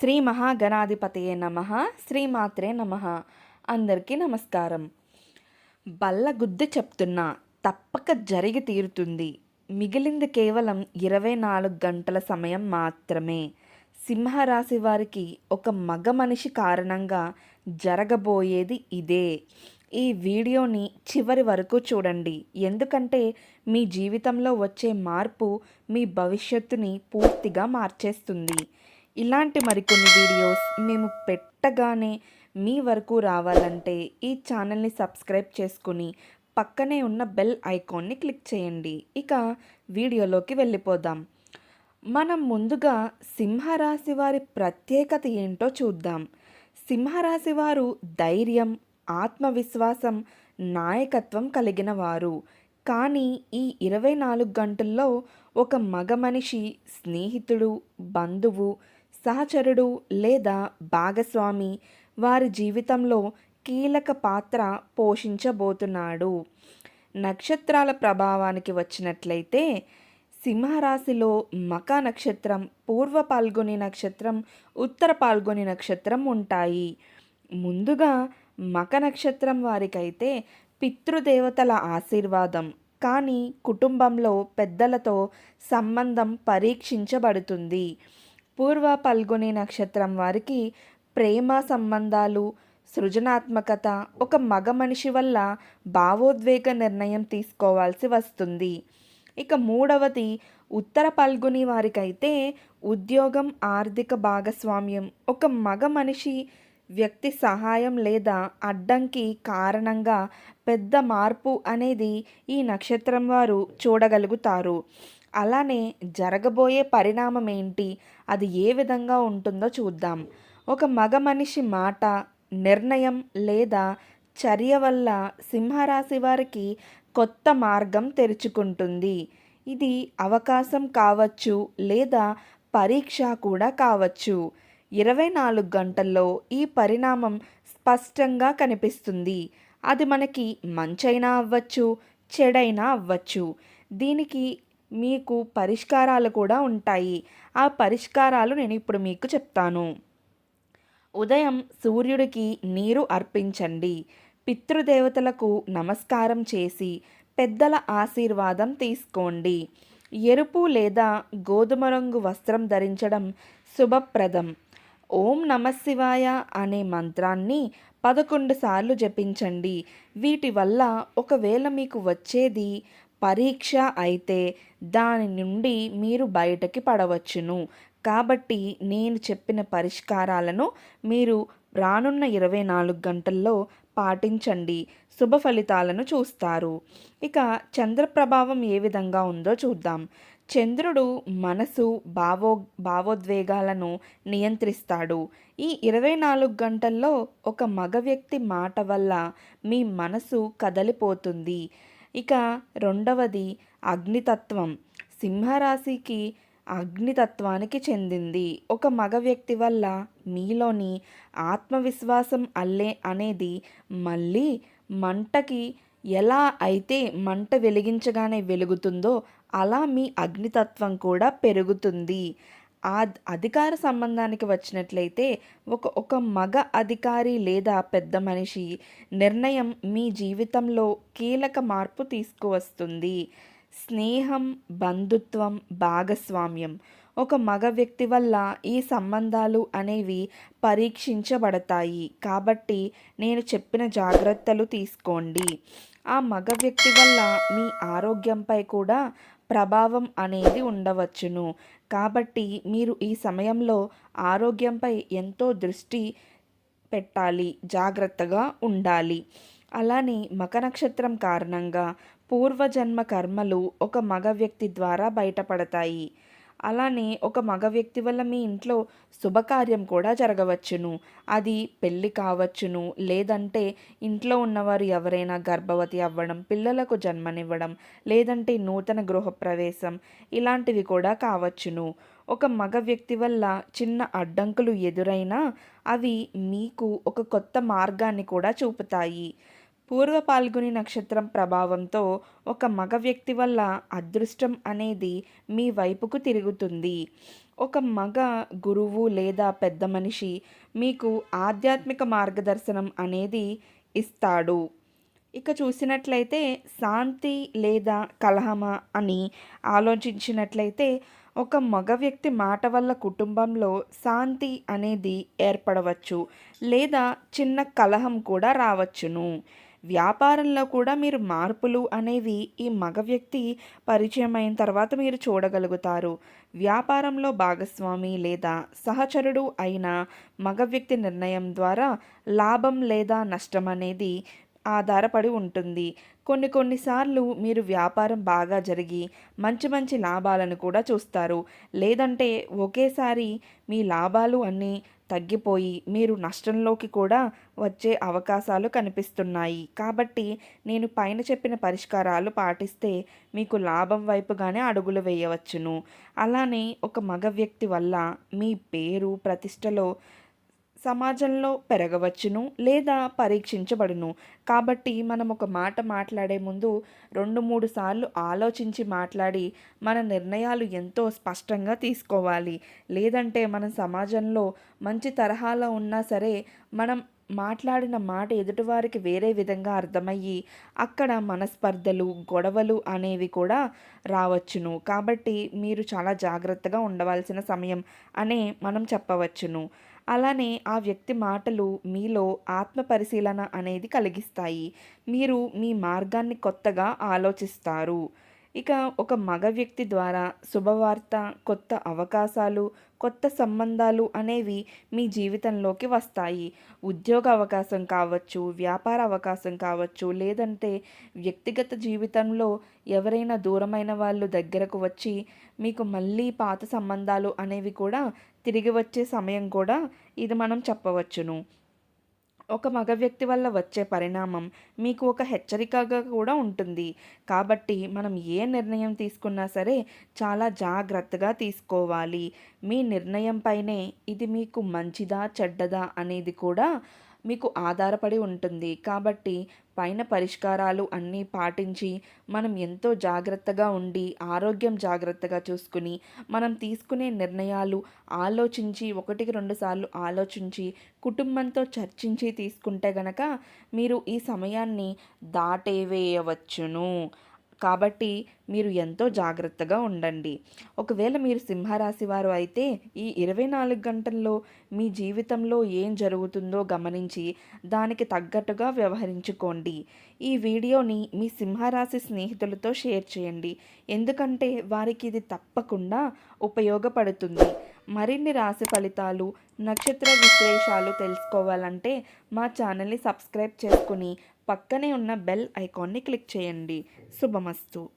శ్రీ మహాగణాధిపతయే నమ శ్రీమాత్రే నమ. అందరికీ నమస్కారం. బల్ల గుద్ది చెప్తున్నా తప్పక జరిగి తీరుతుంది. మిగిలింది కేవలం ఇరవై నాలుగు గంటల సమయం మాత్రమే. సింహరాశి వారికి ఒక మగ మనిషి కారణంగా జరగబోయేది ఇదే. ఈ వీడియోని చివరి వరకు చూడండి. ఎందుకంటే మీ జీవితంలో వచ్చే మార్పు మీ భవిష్యత్తుని పూర్తిగా మార్చేస్తుంది. ఇలాంటి మరికొన్ని వీడియోస్ మేము పెట్టగానే మీ వరకు రావాలంటే ఈ ఛానల్ని సబ్స్క్రైబ్ చేసుకుని పక్కనే ఉన్న బెల్ ఐకాన్ని క్లిక్ చేయండి. ఇక వీడియోలోకి వెళ్ళిపోదాం. మనం ముందుగా సింహరాశి వారి ప్రత్యేకత ఏంటో చూద్దాం. సింహరాశి వారు ధైర్యం ఆత్మవిశ్వాసం నాయకత్వం కలిగిన వారు. కానీ ఈ ఇరవై నాలుగు గంటల్లో ఒక మగ మనిషి స్నేహితుడు బంధువు సహచరుడు లేదా భాగస్వామి వారి జీవితంలో కీలక పాత్ర పోషించబోతున్నాడు. నక్షత్రాల ప్రభావానికి వచ్చినట్లయితే సింహరాశిలో మక నక్షత్రం పూర్వ పాల్గొని నక్షత్రం ఉత్తర పాల్గొని నక్షత్రం ఉంటాయి. ముందుగా మక నక్షత్రం వారికైతే పితృదేవతల ఆశీర్వాదం. కానీ కుటుంబంలో పెద్దలతో సంబంధం పరీక్షించబడుతుంది. పూర్వ పల్గొని నక్షత్రం వారికి ప్రేమ సంబంధాలు సృజనాత్మకత ఒక మగ మనిషి వల్ల భావోద్వేగ నిర్ణయం తీసుకోవాల్సి వస్తుంది. ఇక మూడవది ఉత్తర పల్గొని వారికైతే ఉద్యోగం ఆర్థిక భాగస్వామ్యం ఒక మగ మనిషి వ్యక్తి సహాయం లేదా అడ్డంకి కారణంగా పెద్ద మార్పు అనేది ఈ నక్షత్రం వారు చూడగలుగుతారు. అలానే జరగబోయే పరిణామం ఏంటి అది ఏ విధంగా ఉంటుందో చూద్దాం. ఒక మగ మనిషి మాట నిర్ణయం లేదా చర్య వల్ల సింహరాశి వారికి కొత్త మార్గం తెరుచుకుంటుంది. ఇది అవకాశం కావచ్చు లేదా పరీక్ష కూడా కావచ్చు. ఇరవై నాలుగు గంటల్లో ఈ పరిణామం స్పష్టంగా కనిపిస్తుంది. అది మనకి మంచైనా అవ్వచ్చు చెడైనా అవ్వచ్చు. దీనికి మీకు పరిష్కారాలు కూడా ఉంటాయి. ఆ పరిష్కారాలు నేను ఇప్పుడు మీకు చెప్తాను. ఉదయం సూర్యుడికి నీరు అర్పించండి. పితృదేవతలకు నమస్కారం చేసి పెద్దల ఆశీర్వాదం తీసుకోండి. ఎరుపు లేదా గోధుమ రంగు వస్త్రం ధరించడం శుభప్రదం. ఓం నమశివాయ అనే మంత్రాన్ని పదకొండు సార్లు జపించండి. వీటి వల్ల ఒకవేళ మీకు వచ్చేది పరీక్ష అయితే దాని నుండి మీరు బయటకి పడవచ్చును. కాబట్టి నేను చెప్పిన పరిష్కారాలను మీరు రానున్న ఇరవై నాలుగు గంటల్లో పాటించండి. శుభ ఫలితాలను చూస్తారు. ఇక చంద్ర ప్రభావం ఏ విధంగా ఉందో చూద్దాం. చంద్రుడు మనసు భావో భావోద్వేగాలను నియంత్రిస్తాడు. ఈ ఇరవై నాలుగు గంటల్లో ఒక మగ వ్యక్తి మాట వల్ల మీ మనసు కదలిపోతుంది. ఇక రెండవది అగ్నితత్వం. సింహరాశికి అగ్నితత్వానికి చెందింది. ఒక మగ వ్యక్తి వల్ల మీలోని ఆత్మవిశ్వాసం అల్లే అనేది మళ్ళీ మంటకి ఎలా అయితే మంట వెలిగించగానే వెలుగుతుందో అలా మీ అగ్నితత్వం కూడా పెరుగుతుంది. ఆ అధికార సంబంధానికి వచ్చినట్లయితే ఒక ఒక మగ అధికారి లేదా పెద్ద మనిషి నిర్ణయం మీ జీవితంలో కీలక మార్పు తీసుకువస్తుంది. స్నేహం బంధుత్వం భాగస్వామ్యం. ఒక మగ వ్యక్తి వల్ల ఈ సంబంధాలు అనేవి పరీక్షించబడతాయి. కాబట్టి నేను చెప్పిన జాగ్రత్తలు తీసుకోండి. ఆ మగ వ్యక్తి వల్ల మీ ఆరోగ్యంపై కూడా ప్రభావం అనేది ఉండవచ్చును. కాబట్టి మీరు ఈ సమయంలో ఆరోగ్యంపై ఎంతో దృష్టి పెట్టాలి. జాగ్రత్తగా ఉండాలి. అలానే మక నక్షత్రం కారణంగా పూర్వజన్మ కర్మలు ఒక మగ వ్యక్తి ద్వారా బయటపడతాయి. అలానే ఒక మగ వ్యక్తి వల్ల మీ ఇంట్లో శుభకార్యం కూడా జరగవచ్చును. అది పెళ్ళి కావచ్చును. లేదంటే ఇంట్లో ఉన్నవారు ఎవరైనా గర్భవతి అవ్వడం పిల్లలకు జన్మనివ్వడం లేదంటే నూతన గృహప్రవేశం ఇలాంటివి కూడా కావచ్చును. ఒక మగ వ్యక్తి వల్ల చిన్న అడ్డంకులు ఎదురైనా అవి మీకు ఒక కొత్త మార్గాన్ని కూడా చూపుతాయి. పూర్వ పాల్గొని నక్షత్రం ప్రభావంతో ఒక మగ వ్యక్తి వల్ల అదృష్టం అనేది మీ వైపుకు తిరుగుతుంది. ఒక మగ గురువు లేదా పెద్ద మనిషి మీకు ఆధ్యాత్మిక మార్గదర్శనం అనేది ఇస్తాడు. ఇక చూసినట్లయితే శాంతి లేదా కలహమా అని ఆలోచించినట్లయితే ఒక మగ వ్యక్తి మాట వల్ల కుటుంబంలో శాంతి అనేది ఏర్పడవచ్చు లేదా చిన్న కలహం కూడా రావచ్చును. వ్యాపారంలో కూడా మీరు మార్పులు అనేవి ఈ మగ వ్యక్తి పరిచయం అయిన తర్వాత మీరు చూడగలుగుతారు. వ్యాపారంలో భాగస్వామి లేదా సహచరుడు అయిన మగ వ్యక్తి నిర్ణయం ద్వారా లాభం లేదా నష్టం అనేది ఆధారపడి ఉంటుంది. కొన్ని కొన్నిసార్లు మీరు వ్యాపారం బాగా జరిగి మంచి మంచి లాభాలను కూడా చూస్తారు. లేదంటే ఒకేసారి మీ లాభాలు అన్నీ తగ్గిపోయి మీరు నష్టంలోకి కూడా వచ్చే అవకాశాలు కనిపిస్తున్నాయి. కాబట్టి నేను పైన చెప్పిన పరిష్కారాలు పాటిస్తే మీకు లాభం వైపుగానే అడుగులు వేయవచ్చును. అలానే ఒక మగ వ్యక్తి వల్ల మీ పేరు ప్రతిష్టలో సమాజంలో పెరగవచ్చును లేదా పరీక్షించబడును. కాబట్టి మనం ఒక మాట మాట్లాడే ముందు రెండు మూడు సార్లు ఆలోచించి మాట్లాడి మన నిర్ణయాలు ఎంతో స్పష్టంగా తీసుకోవాలి. లేదంటే మన సమాజంలో మంచి తరహాలో ఉన్నా సరే మనం మాట్లాడిన మాట ఎదుటివారికి వేరే విధంగా అర్థమయ్యి అక్కడ మనస్పర్ధలు గొడవలు అనేవి కూడా రావచ్చును. కాబట్టి మీరు చాలా జాగ్రత్తగా ఉండవలసిన సమయం అనే మనం చెప్పవచ్చును. అలానే ఆ వ్యక్తి మాటలు మీలో ఆత్మ పరిశీలన అనేది కలిగిస్తాయి. మీరు మీ మార్గాన్ని కొత్తగా ఆలోచిస్తారు. ఇక ఒక మగ వ్యక్తి ద్వారా శుభవార్త కొత్త అవకాశాలు కొత్త సంబంధాలు అనేవి మీ జీవితంలోకి వస్తాయి. ఉద్యోగ అవకాశం కావచ్చు వ్యాపార అవకాశం కావచ్చు లేదంటే వ్యక్తిగత జీవితంలో ఎవరైనా దూరమైన వాళ్ళు దగ్గరకు వచ్చి మీకు మళ్ళీ పాత సంబంధాలు అనేవి కూడా తిరిగి వచ్చే సమయం కూడా ఇది మనం చెప్పవచ్చును. ఒక మగ వ్యక్తి వల్ల వచ్చే పరిణామం మీకు ఒక హెచ్చరికగా కూడా ఉంటుంది. కాబట్టి మనం ఏ నిర్ణయం తీసుకున్నా సరే చాలా జాగ్రత్తగా తీసుకోవాలి. మీ నిర్ణయంపైనే ఇది మీకు మంచిదా చెడ్డదా అనేది కూడా మీకు ఆధారపడి ఉంటుంది. కాబట్టి పైన పరిష్కారాలు అన్నీ పాటించి మనం ఎంతో జాగ్రత్తగా ఉండి ఆరోగ్యం జాగ్రత్తగా చూసుకుని మనం తీసుకునే నిర్ణయాలు ఆలోచించి ఒకటికి రెండు సార్లు ఆలోచించి కుటుంబంతో చర్చించి తీసుకుంటే గనక మీరు ఈ సమయాన్ని దాటేవేయవచ్చును. కాబట్టి మీరు ఎంతో జాగ్రత్తగా ఉండండి. ఒకవేళ మీరు సింహరాశి వారు అయితే ఈ ఇరవై నాలుగు గంటల్లో మీ జీవితంలో ఏం జరుగుతుందో గమనించి దానికి తగ్గట్టుగా వ్యవహరించుకోండి. ఈ వీడియోని మీ సింహరాశి స్నేహితులతో షేర్ చేయండి. ఎందుకంటే వారికి ఇది తప్పకుండా ఉపయోగపడుతుంది. మరిన్ని రాశి ఫలితాలు నక్షత్ర విశ్లేషాలు తెలుసుకోవాలంటే మా ఛానల్ని సబ్స్క్రైబ్ చేసుకుని పక్కనే ఉన్న బెల్ ఐకాన్ని క్లిక్ చేయండి. శుభమస్తు.